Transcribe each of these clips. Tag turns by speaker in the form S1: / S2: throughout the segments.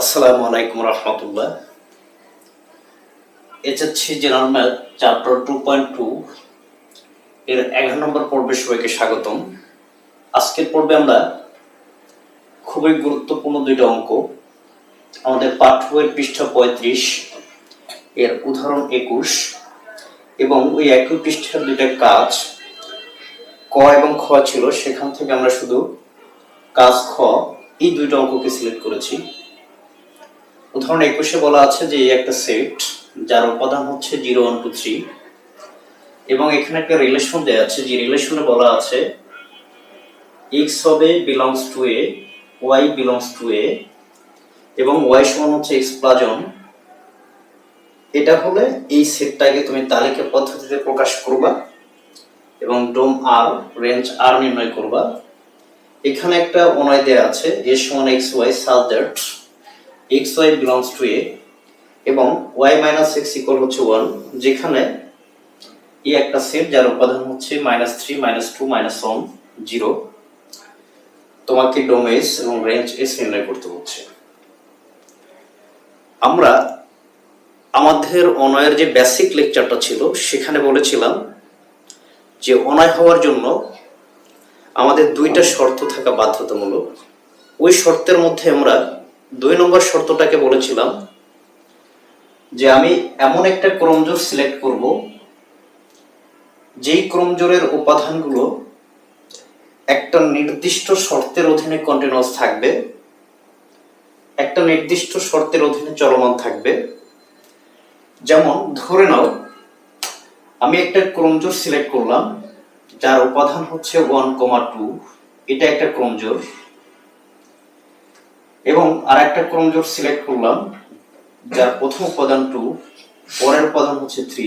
S1: আসসালামু আলাইকুম রহমতুল্লাহ। HSC general math chapter two point two এর এগারো নম্বর পর্বে সবাইকে স্বাগতম। আজকের পর্বে আমরা খুবই গুরুত্বপূর্ণ দুইটা অঙ্ক। আমাদের পাঠ্য বইয়ের পৃষ্ঠা পঁয়ত্রিশ, এর উদাহরণ একুশ এবং ওই একই পৃষ্ঠার দুইটা কাজ ক এবং খ ছিল। সেখান থেকে আমরা শুধু কাজ খ এই দুইটা অঙ্ককে সিলেক্ট করেছি। উদাহরণ একুশে বলা আছে যে একটা সেট যার উপাদান হচ্ছে জিরো ওয়ান টু থ্রি এবং এখানে একটা রিলেশন দেওয়া আছে, যে রিলেশনে বলা আছে এক্স হবে belongs to A Y belongs to A এবং ওয়াই সমান হচ্ছে এক্স প্লাস এটা হলে এই সেটটাকে তুমি তালিকা পদ্ধতিতে প্রকাশ করবা, এবং ডোম আর রেঞ্জ আর নির্ণয় করবা। এখানে একটা অনয় দেয়া আছে এ সমান এক্স ওয়াই সাল that X Y belongs to A এবং ওয়াই মাইনাস এক্স ইকুয়াল হচ্ছে ওয়ান যেখানে এই একটা সেট যার উপাদান হচ্ছে minus three minus two minus one zero তোমাকে ডোম এস এবং রেঞ্জ এস নির্ণয় করতে হচ্ছে। আমরা আমাদের অনয়ের যে বেসিক লেকচারটা ছিল, সেখানে বলেছিলাম যে অনয় হওয়ার জন্য আমাদের দুইটা শর্ত থাকা বাধ্যতামূলক। ওই শর্তের মধ্যে আমরা দুই নম্বর শর্তটাকে বলেছিলাম যে আমি এমন একটা ক্রমজোর সিলেক্ট করব, যেই ক্রমজোরের উপাদানগুলো একটা নির্দিষ্ট শর্তের অধীনে কন্টিনিউয়াস থাকবে, একটা নির্দিষ্ট শর্তের অধীনে চলমান থাকবে। যেমন, ধরে নাও, আমি একটা ক্রমজোর সিলেক্ট করলাম, যার উপাদান হচ্ছে ওয়ান কমা টু এটা একটা ক্রমজোর। এবং আর একটা ক্রমজোর সিলেক্ট করলাম, যার প্রথম উপাদান টু পরের উপাদান হচ্ছে থ্রি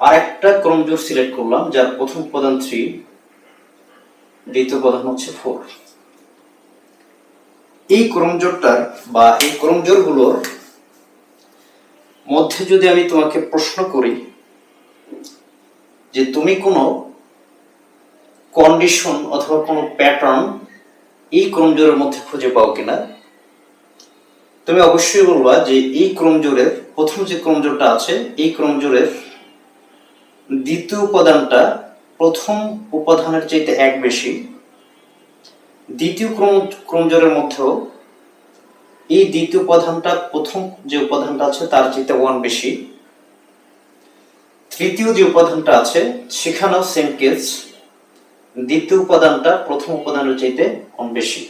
S1: আর একটা ক্রমজোর সিলেক্ট করলাম, যার প্রথম উপাদান থ্রি দ্বিতীয় উপাদান হচ্ছে ফোর এই ক্রমজোরটার বা এই ক্রমজোরগুলোর মধ্যে যদি আমি তোমাকে প্রশ্ন করি, যে তুমি কোনো কন্ডিশন অথবা কোনো প্যাটার্ন এই ক্রমজোরের মধ্যে খুঁজে পাও কিনা? তুমি অবশ্যই বলবা যে এই ক্রমজোরের, প্রথম যে ক্রমজোরটা আছে, এই ক্রমজোরের দ্বিতীয় উপাদানটা প্রথম উপাদানের চাইতে এক বেশি। দ্বিতীয় ক্রম, ক্রমজোরের মধ্যেও এই দ্বিতীয় উপাদানটা, প্রথম যে উপাদানটা আছে, তার চাইতে ওয়ান বেশি। তৃতীয় যে উপাদানটা আছে, সেখানেও সেম কেস দ্বিতীয় উপাদানটা প্রথম উপাদানের চাইতে কম বেশি।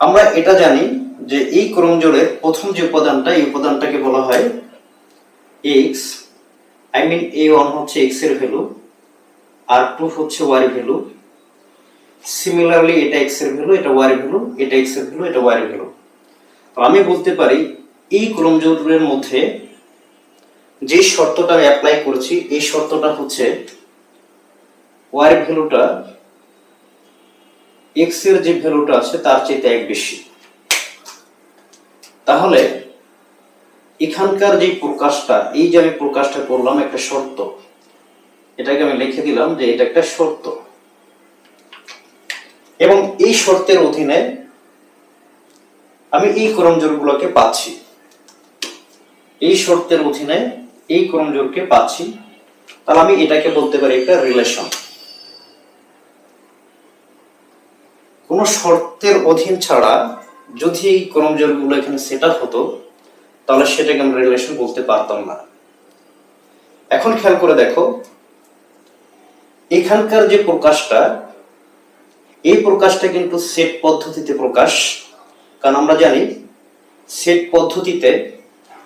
S1: আমরা এটা জানি যে এই ক্রমজোড়ের প্রথম যে উপাদানটা, এই উপাদানটাকে বলা হয় X I mean A one হচ্ছে এক্সের ভ্যালু আর টু হচ্ছে ওয়াই ভ্যালু সিমিলারলি এটা এক্সের ভ্যালু এটা ওয়াই ভ্যালু এটা এক্সের ভ্যালু এটা ওয়াই ভ্যালু তো আমি বলতে পারি, এই ক্রমজোড়ের মধ্যে যে শর্তটা আমি অ্যাপ্লাই করেছি, এই শর্তটা হচ্ছে ওয়াই ভ্যালুটা এক্সের যে ভ্যালুটা আছে, তার চাইতে এক বেশি। তাহলে এখানকার যে প্রকাশটা, এই যে আমি প্রকাশটা করলাম একটা শর্ত। এটাকে আমি লিখে দিলাম যে এটা একটা শর্ত। এবং এই শর্তের অধীনে আমি এই ক্রমজোরগুলোকে পাচ্ছি। এই শর্তের অধীনে এই ক্রমজোরকে পাচ্ছি। তাহলে আমি এটাকে বলতে পারি একটা রিলেশন কোনো শর্তের অধীন ছাড়া যদি এই ক্রমজোরগুলো এখানে সেট আপ হতো, তাহলে সেটাকে আমরা রিলেশন বলতে পারতাম না। এখন খেয়াল করে দেখো, এখানকার যে প্রকাশটা, এই প্রকাশটা কিন্তু সেট পদ্ধতিতে প্রকাশ। কারণ আমরা জানি সেট পদ্ধতিতে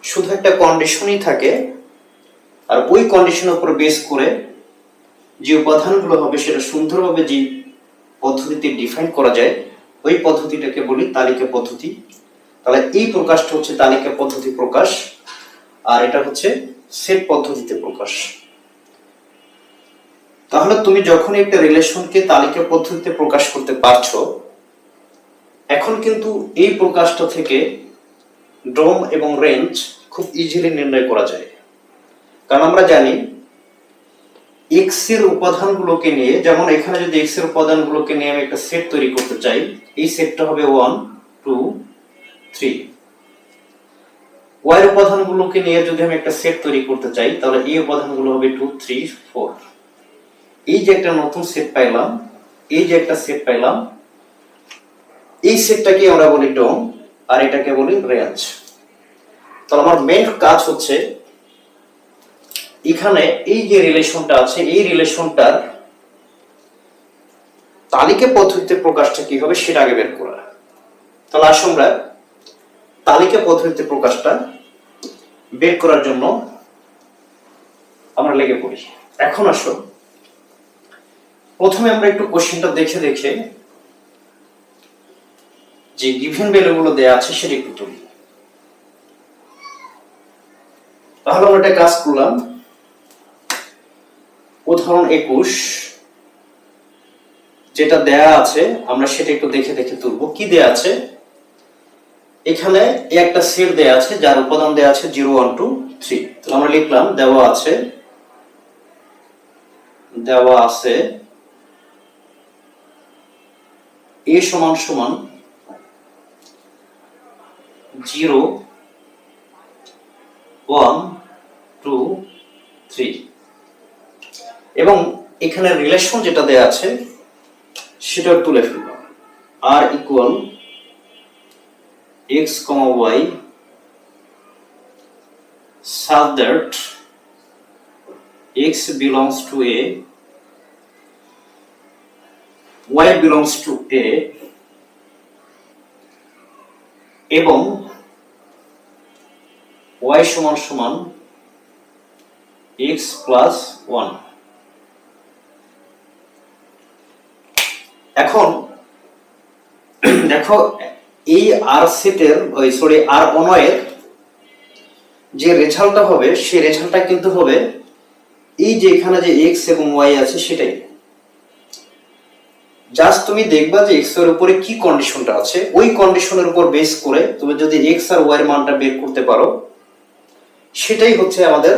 S1: শুধু একটা কন্ডিশনই থাকে, আর ওই কন্ডিশনের উপর বেস করে যে উপাদানগুলো হবে সেটা সুন্দরভাবে যে পদ্ধতিতে ডিফাইন করা যায়, ওই পদ্ধতিটাকে বলি তালিকা পদ্ধতি। তাহলে এই প্রকাশটা হচ্ছে তালিকা পদ্ধতি প্রকাশ, আর এটা হচ্ছে সেট পদ্ধতিতে প্রকাশ। তাহলে তুমি যখন একটা রিলেশনকে তালিকা পদ্ধতিতে প্রকাশ করতে পারছ, এখন কিন্তু এই প্রকাশটা থেকে ডোম এবং রেঞ্জ খুব ইজিলি নির্ণয় করা যায়। কারণ আমরা জানি এক্সের উপাদানগুলোকে নিয়ে, যেমন এখানে যদি এক্সের উপাদানগুলোকে নিয়ে আমি একটা সেট তৈরি করতে চাই, এই সেটটা হবে ওয়ান টু থ্রি ওয়াই এর উপাদানগুলোকে নিয়ে যদি আমি একটা সেট তৈরি করতে চাই, তাহলে এই উপাদানগুলো হবে টু থ্রি ফোর এই যে একটা নতুন সেট পাইলাম, এই যে একটা সেট পাইলাম, এই সেটটাকে আমরা বলি ডোম আর এটাকে বলি রেঞ্জ তাহলে আমার মেন কাজ হচ্ছে এখানে এই যে রিলেশনটা আছে, এই রিলেশনটার তালিকা পদ্ধতিতে প্রকাশটা কি হবে সেটা আগে বের করা তাহলে আসুন আমরা তালিকা পদ্ধতিতে প্রকাশটা বের করার জন্য আমরা লেগে পড়ি। এখন আসো। প্রথমে আমরা একটু কোশ্চেনটা দেখে দেখে যে গিভেন ভ্যালুগুলো দেয়া আছে সেটা একটু তুলি। তাহলে আমরা একটা কাজ করলাম। উদাহরণ একুশ, যেটা দেয়া আছে, আমরা সেটা একটু দেখে দেখে তুলবো। কি দেয়া আছে? এখানে একটা সেট দেয়া আছে, যার উপাদান দেয়া আছে জিরো, ওয়ান, টু, থ্রি। আমরা লিখলাম, দেওয়া আছে দেওয়া আছে এ সমান সমান জিরো, ওয়ান, টু, থ্রি। এবং এখানে রিলেশন যেটা দেয়া আছে সেটা তুলে ফেললাম আর equal X comma Y such that x belongs to a, y belongs to a, এবং y সমান সমান x প্লাস ওয়ান এখন দেখো, এই আর সেটের, ওই সরি আর অনয়ের যে রেজাল্টটা হবে, সেই রেজাল্টটা কিন্তু হবে এই যে এখানে যে এক্স এবং ওয়াই আছে সেটাই। জাস্ট তুমি দেখবা যে এক্সের উপরে কি কন্ডিশনটা আছে, ওই কন্ডিশনের উপর বেস করে তুমি যদি এক্স আর ওয়াই এর মানটা বের করতে পারো, সেটাই হচ্ছে আমাদের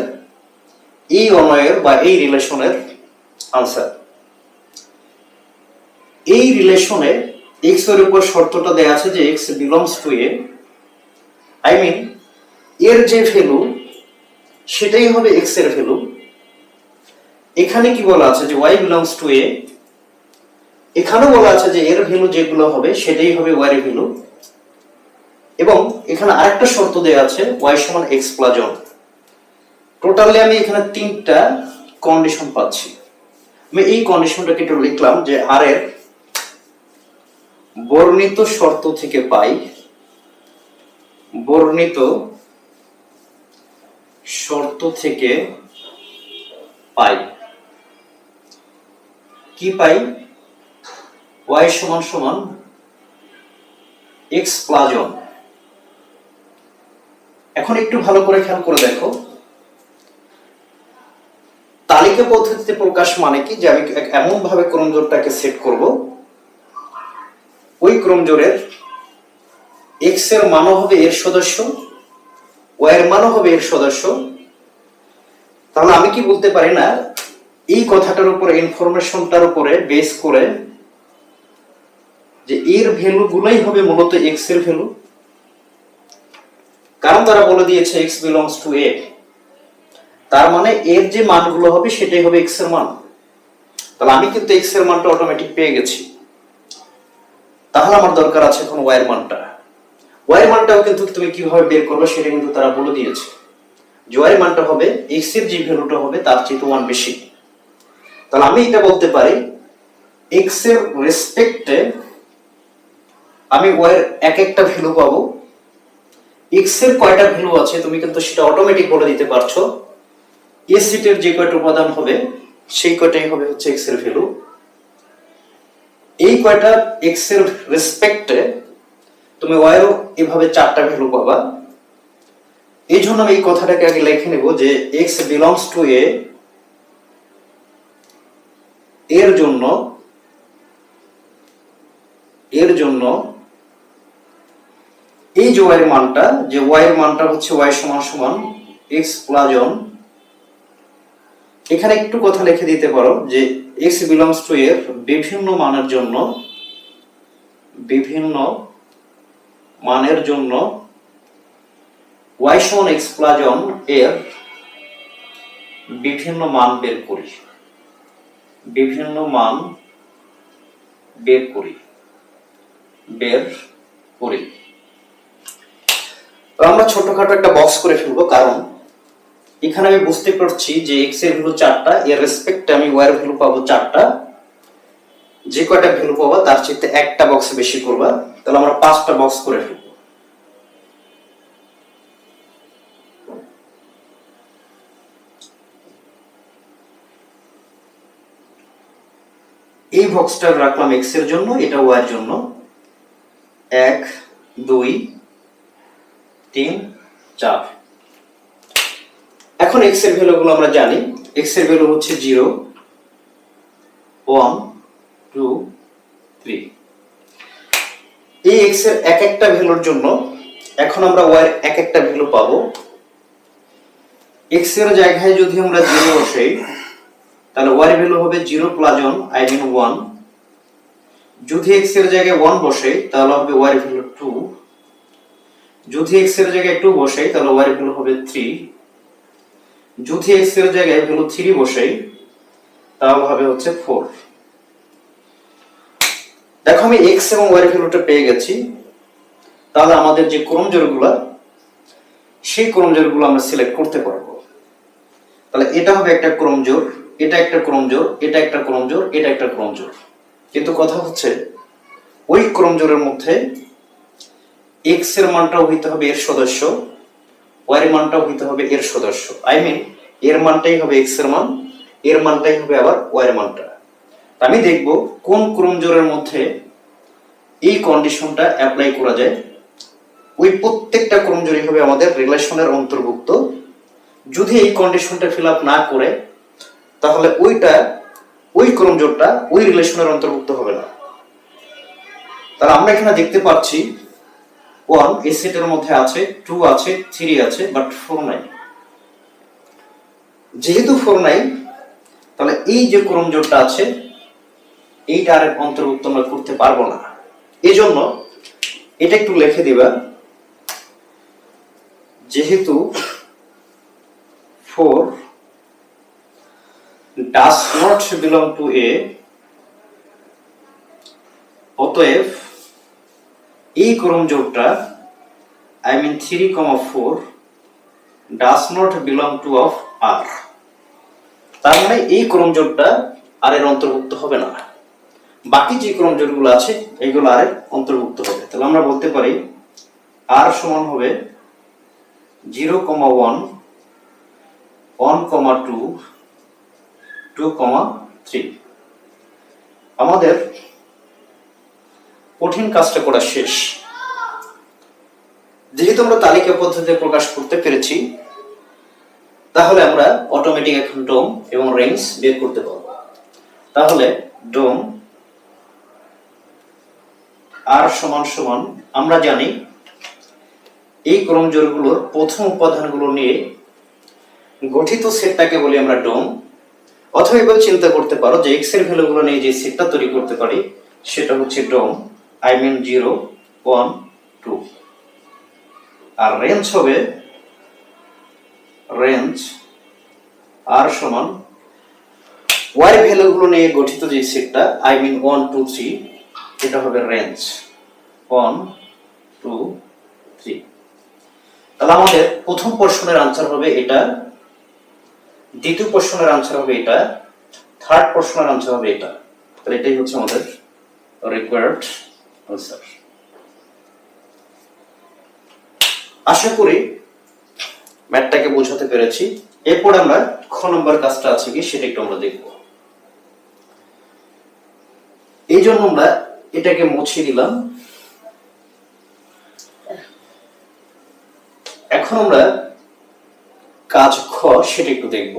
S1: এই অনয়ের বা এই রিলেশনের আনসার এই রিলেশনে এক্সের উপর শর্তটা দেয়া আছে যে X belongs to A I mean এর যে ভ্যালু সেটাই হবে এক্সের ভ্যালু এখানে কি বলা আছে যে ওয়াই বিলংস টু এ এখানেও বলা আছে যে এর ভ্যালু যেগুলো হবে, সেটাই হবে ওয়াই এর ভ্যালু এবং এখানে আরেকটা শর্ত দেওয়া আছে ওয়াই সমান এক্স প্লাস ওয়ান টোটালি আমি এখানে তিনটা কন্ডিশন পাচ্ছি। আমি এই কন্ডিশনটাকে একটু লিখলাম যে আর এর বর্ণিত শর্ত থেকে পাই। বর্ণিত শর্ত থেকে পাই। কি পাই? y সমান সমান x প্লাস এখন একটু ভালো করে খেয়াল করে দেখো। তালিকা পদ্ধতিতে প্রকাশ মানে কি? যে আমি এমন ভাবে ক্রমজোরটাকে সেট করব। ওই ক্রমজোরের x এর মানও হবে এর সদস্য, y এর মানও হবে এর সদস্য। তাহলে আমি কি বলতে পারি না, এই কথাটার উপরে ইনফরমেশনটার উপরে বেস করে যে এর ভ্যালু গুলাই হবে মূলত এক্সের ভ্যালু। কারণ তারা বলে দিয়েছে এক্স বিলংস টু এ তার মানে এর যে মানগুলো হবে, সেটাই হবে এক্সের মান। তাহলে আমি কিন্তু এক্সের মানটা অটোমেটিক পেয়ে গেছি। তাহলে আমার দরকার আছে এখন ওয়াই এর মানটা। ওয়াই এর মানটাও কিন্তু তুমি কীভাবে বের করবে সেটা কিন্তু তারা বলে দিয়েছে। যে ওয়াই মানটা হবে এক্সের যে ভ্যালুটা হবে তার চেয়ে ওয়ান বেশি। তাহলে আমি এটা বলতে পারি এক্সের রেসপেক্টে আমি ওয়াই এর এক একটা ভ্যালু পাবো। এক্সের কয়টা ভ্যালু আছে তুমি কিন্তু সেটা অটোমেটিক বলে দিতে পারছ। এ সিটের যে কয়টা উপাদান হবে, সেই কয়টাই হবে হচ্ছে এক্সের ভ্যালু এই কয়টা এক্সের রেসপেক্টে তুমি ওয়াই এরও এভাবে চারটা ভ্যালু পাবা। এই জন্য আমি এই কথাটাকে আগে লিখে নেব যে এক্স বিলংস টু এ এর জন্য এর জন্য এই যে ওয়াই এর মানটা, যে ওয়াই এর মানটা হচ্ছে ওয়াই সমান সমান এক্স প্লাস এখানে একটু কথা লিখে দিতে পারো যে এক্স বিলংস টু এর বিভিন্ন মানের জন্য, বিভিন্ন মানের জন্য ওয়াই সমান এক্স প্লাস ওয়ানের বিভিন্ন মান বের করি। বিভিন্ন মান বের করি। বের করি। আমরা ছোটখাটো একটা বক্স করে ফেলব, কারণ এখানে আমি বুঝতে পারছি যে এক্সের ভ্যালু চারটা, এর রেসপেক্টে আমি ওয়াই এর ভ্যালু পাবো চারটা। যে কয়টা ভ্যালু পাবো, তার চেয়ে একটা বক্স বেশি করবা। তাহলে আমরা পাঁচটা বক্স করে ফেলব। এই বক্সটা রাখলাম এক্সের জন্য, এটা ওয়াই এর জন্য। এক, দুই, তিন, চার। এখন এক্সের ভ্যালুগুলো আমরা জানি। এক্সের ভ্যালু হচ্ছে জিরো, ওয়ান, টু, থ্রি। এই এক্সের এক একটা ভ্যালুর জন্য এখন আমরা ওয়াই এক একটা ভ্যালু পাবো। এক্সের জায়গায় যদি আমরা জিরো বসাই তাহলে ওয়াই ভ্যালু হবে zero plus one I mean one যদি এক্সের জায়গায় ওয়ান বসে, তাহলে হবে ওয়াই ভ্যালু টু যদি এক্সের জায়গায় টু বসাই তাহলে ওয়াই ভ্যালু হবে থ্রি যদি এক্সের জায়গায় ভ্যালু থ্রি বসাই তাহলে হবে হচ্ছে ফোর। দেখো, আমি এক্স এবং ওয়াই ভ্যালুটা পেয়ে গেছি। তাহলে আমাদের যে ক্রমজোরগুলো সেই ক্রমজোরগুলো আমরা সিলেক্ট করতে পারব। তাহলে এটা হবে একটা ক্রমজোর এটা একটা ক্রমজোর এটা একটা ক্রমজোর এটা একটা ক্রমজোর কিন্তু কথা হচ্ছে, ওই ক্রমজোরের মধ্যে এক্সের মানটাও হইতে হবে এর সদস্য ওয়াই এর মানটাও হইতে হবে এর সদস্য। আই মিন এর মানটাই হবে এক্সের মান, এর মানটাই হবে আবার ওয়াই এর মানটা আমি দেখব কোন ক্রমজোরের মধ্যে এই কন্ডিশনটা অ্যাপ্লাই করা যায়। ওই প্রত্যেকটা ক্রমজোরই হবে আমাদের রিলেশনের অন্তর্ভুক্ত। যদি এই কন্ডিশনটা ফিল আপ না করে, তাহলে ওইটা, ওই ক্রমজোরটা ওই রিলেশনের অন্তর্ভুক্ত হবে না। তাহলে আমরা এখানে দেখতে পাচ্ছি ওয়ান, এই সেটের মধ্যে আছে, টু আছে, থ্রি আছে, বাট ফোর নাই। যেহেতু ফোর নাই, তাহলে এই যে ক্রমজোরটা আছে, এইটা আর অন্তর্ভুক্ত আমরা করতে পারব না। এই জন্য এটা একটু লিখে দিবা, যেহেতু four does not belong to A অতএব এই ক্রমজোরটা I mean three comma four does not belong to of R তার মানে এই ক্রমজোরটা আর এর অন্তর্ভুক্ত হবে না। বাকি যে ক্রমজোরগুলো আছে, এগুলো আর এর অন্তর্ভুক্ত হবে। তাহলে আমরা বলতে পারি আর সমান হবে zero comma one one comma two two comma three আমাদের কঠিন কাজটা করা শেষ। যেহেতু আমরা তালিকা পদ্ধতিতে প্রকাশ করতে পেরেছি, তাহলে আমরা অটোমেটিক এখন ডোম এবং রেঞ্জ বের করতে পারব। তাহলে ডোম আর সমান সমান, আমরা জানি এই ক্রমজোরগুলোর প্রথম উপাদানগুলো নিয়ে গঠিত সেটটাকে বলি আমরা ডোম অথবা এবার চিন্তা করতে পারো যে এক্সের ভ্যালুগুলো নিয়ে যে সেটটা তৈরি করতে পারি, সেটা হচ্ছে dom I mean zero one two R range হবে রেঞ্জ আর সমান ওয়াই ভ্যালুগুলো নিয়ে গঠিত যে সেটটা I mean one two three এটা হবে রেঞ্জ ওয়ান টু থ্রি তাহলে আমাদের প্রথম পোর্শনের আনসার হবে এটা, দ্বিতীয় পোর্শনের আনসার হবে এটা থার্ড পোর্শনের আনসার হবে এটা। তাহলে এটাই হচ্ছে আমাদের রিকোয়ার্ড আশা করি ম্যাথটাকে বোঝাতে পেরেছি। এরপর আমরা খ নম্বর কাজটা আছে কি সেটা একটু আমরা দেখব। এই জন্য আমরা এটাকে মুছে দিলাম। এখন আমরা কাজ খ সেটা একটু দেখব।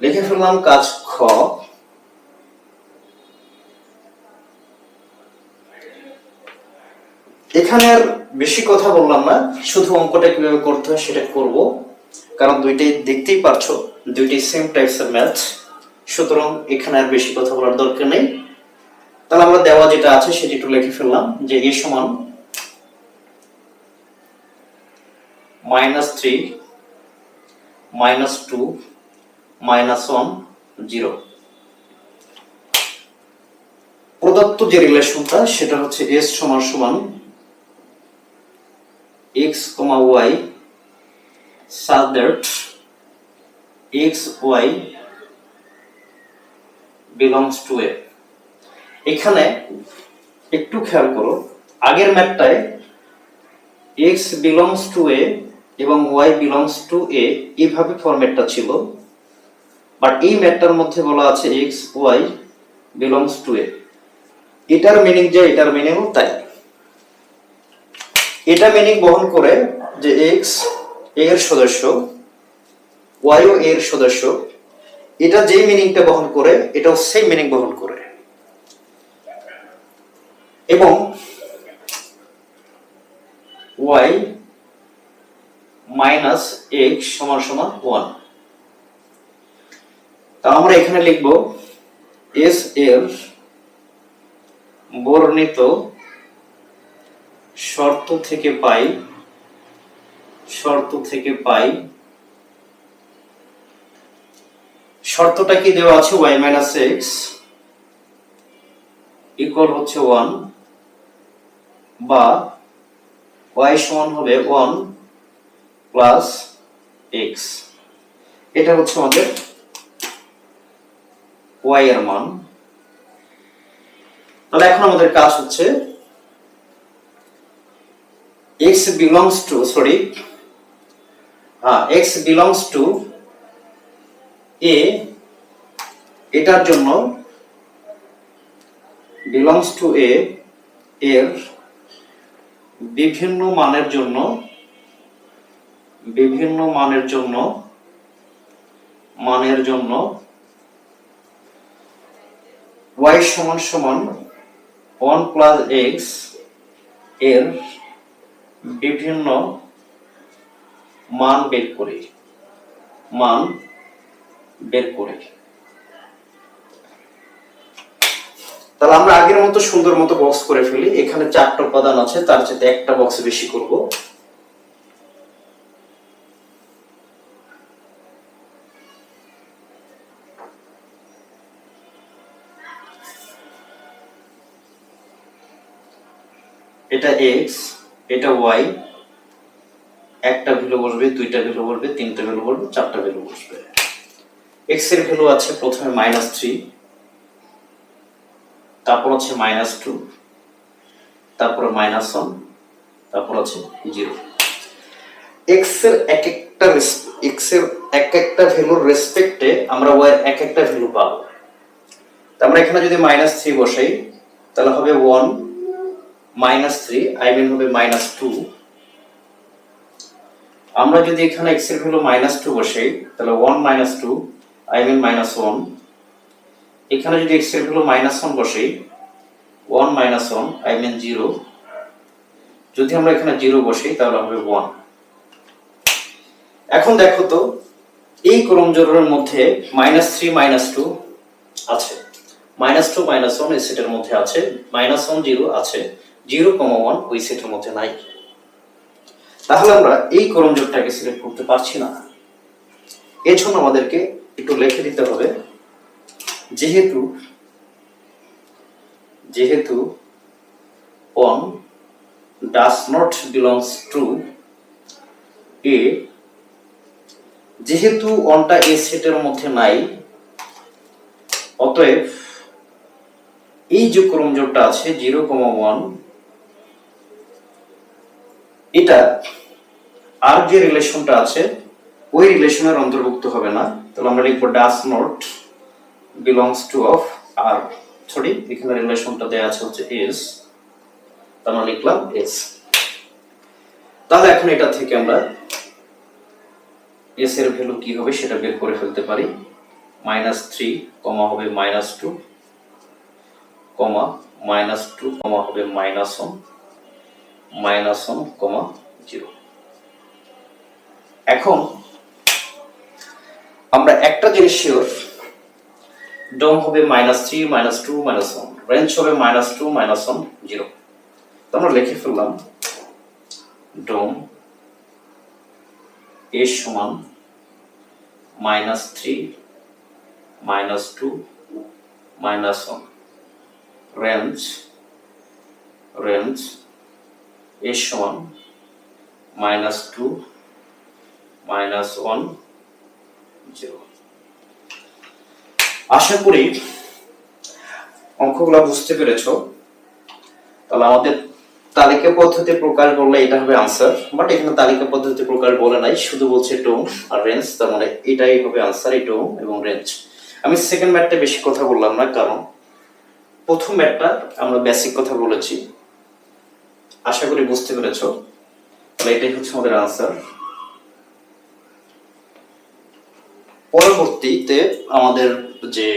S1: লিখে ফেললাম কাজ খ। এখানে আর বেশি কথা বললাম না, শুধু অঙ্কটা কীভাবে করতে হয় সেটা করব। কারণ দুইটাই দেখতেই পারছ, দুইটাই সেম টাইপস এর ম্যাথ সুতরাং এখানে আর বেশি কথা বলার দরকার নেই। তাহলে আমরা দেওয়া যেটা আছে সেটা একটু লিখে ফেললাম, যে এ সমান minus three minus two minus one zero প্রদত্ত যে রিলেশনটা সেটা হচ্ছে এস সমান সমান X comma Y that x y belongs to a. এখানে একটু খেয়াল করো, আগের ম্যাপটায় x belongs to a এবং y belongs to a এইভাবে ফরম্যাটটা ছিল বাট এই ম্যাপটার মধ্যে বলা আছে x, y belongs to a এটার মিনিং যে এটার মিনিংও তাই। এটা মিনিং বহন করে যে x এর সদস্য, y ও এর সদস্য, এটা যে মিনিংটা বহন করে, এটাও সেই মিনিং বহন করে। এবং y মাইনাস এক্স সমান সমান ওয়ান তা আমরা এখানে লিখব এস এর বর্ণিত শর্ত থেকে পাই, শর্ত থেকে পাই। শর্তটা কি দেওয়া আছে? y মাইনাস এক্স ইকুয়াল হচ্ছে ওয়ান বা y সমান হবে ওয়ান প্লাস এক্স এটা হচ্ছে আমাদের y এর মান। তাহলে এখন আমাদের কাজ হচ্ছে x belongs to, sorry. হ্যাঁ x belongs to a, এটার জন্য belongs to a এর বিভিন্ন মানের জন্য, বিভিন্ন মানের জন্য মানের জন্য y সমান সমান 1 প্লাস x এর বিভিন্ন মান বের করি, মান বের করি। তাহলে আমরা আগের মতো সুন্দর মতো বক্স করে ফেলি। এখানে চারটা উপাদান আছে, তার সাথে একটা বক্স বেশি করব। এটা এক্স এটা ওয়াই একটা ভ্যালু বসবে, দুইটা ভ্যালু বসবে, তিনটা ভ্যালু বসবে, চারটা ভ্যালু বসবে। এক্সের ভ্যালু আছে প্রথমে মাইনাস থ্রি তারপর আছে মাইনাস টু তারপর মাইনাস ওয়ান তারপর আছে জিরো এক্সের এক একটা এক্সের এক একটা ভ্যালুর রেসপেক্টে আমরা ওয়াই এক একটা ভ্যালু পাবো। আমরা এখানে যদি মাইনাস থ্রি বসাই, তাহলে হবে one minus three I mean হবে মাইনাস টু আমরা যদি এখানে এক্সের ভ্যালু মাইনাস টু বসাই, তাহলে one minus two I mean minus one এখানে যদি এক্সের ভ্যালু মাইনাস ওয়ান বসাই one minus one I mean zero যদি আমরা এখানে জিরো বসাই, তাহলে হবে ওয়ান এখন দেখো তো, এই ক্রমজোড়ের মধ্যে মাইনাস থ্রি মাইনাস টু আছে। মাইনাস টু মাইনাস ওয়ান এই সেটের মধ্যে আছে। মাইনাস ওয়ান জিরো আছে। জিরো কমা ওয়ান ওই সেটের মধ্যে নাই। তাহলে আমরা এই করমযোগটাকে সিলেক্ট করতে পারছি না। এর জন্য আমাদেরকে একটু লিখে দিতে হবে, যেহেতু যেহেতু one does not belongs to A যেহেতু ওয়ানটা এ সেটের মধ্যে নাই, অতএব এই যে ক্রমজোড়টা আছে জিরো কমা ওয়ান এটা আর যে রিলেশনটা আছে, ওই রিলেশনের অন্তর্ভুক্ত হবে না। তাহলে আমরা লিখব does not belongs to of R sorry এখানে রিলেশনটা দেয়া আছে হচ্ছে এস আমরা লিখলাম এস তাহলে এখন এটা থেকে আমরা এস এর ভ্যালু কি হবে সেটা বের করে ফেলতে পারি। মাইনাস থ্রি কমা হবে minus two comma minus two comma হবে minus one minus one comma zero এখন আমরা একটা জিনিস শিওর ডম হবে minus three minus two minus one range হবে minus two minus one zero তো আমরা লিখে ফেললাম ডোম এ সমান minus three minus two minus one range range এ সমান minus two minus one zero. আশা করি অঙ্কগুলো বুঝতে পেরেছ। তাহলে আমাদের তালিকা পদ্ধতি প্রকাশ বললে এটা হবে আনসার বাট এখানে তালিকা পদ্ধতি প্রকাশ বলে নাই, শুধু বলছে টোম আর রেঞ্জ তার মানে এটাই হবে আনসার এই টোম এবং রেঞ্জ আমি সেকেন্ড ম্যাটটা বেশি কথা বললাম না, কারণ প্রথম ম্যাটটা আমরা বেসিক কথা বলেছি। আশা করি বুঝতে পেরেছ। তাহলে এটাই হচ্ছে আমাদের আনসার পরবর্তীতে আমাদের যে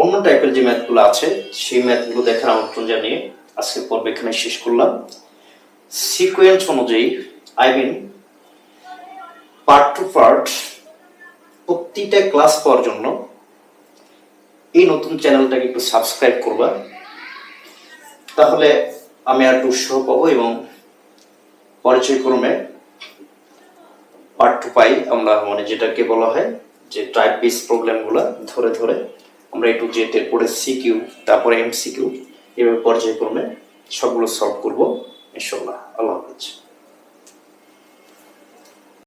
S1: অন্য টাইপের যে ম্যাথগুলো আছে, সেই ম্যাথগুলো দেখার আমন্ত্রণ জানিয়ে আজকে পর্ব এখানে শেষ করলাম। সিকোয়েন্স অনুযায়ী I mean part two part প্রতিটা ক্লাস পাওয়ার জন্য এই নতুন চ্যানেলটাকে একটু সাবস্ক্রাইব করবা। তাহলে আমি আর একটু উৎসাহ পাবো এবং পরিচয়ক্রমে পার্ট পাই আমরা মানে যেটাকে বলা হয় যে টাইপ বেস প্রবলেমগুলো ধরে ধরে আমরা একটু জেড পরে সিকিউ তারপরে এমসিকিউ এভাবে পর্যায়ক্রমে সবগুলো সলভ করব, ইনশাল্লাহ। আল্লাহ হাফিজ।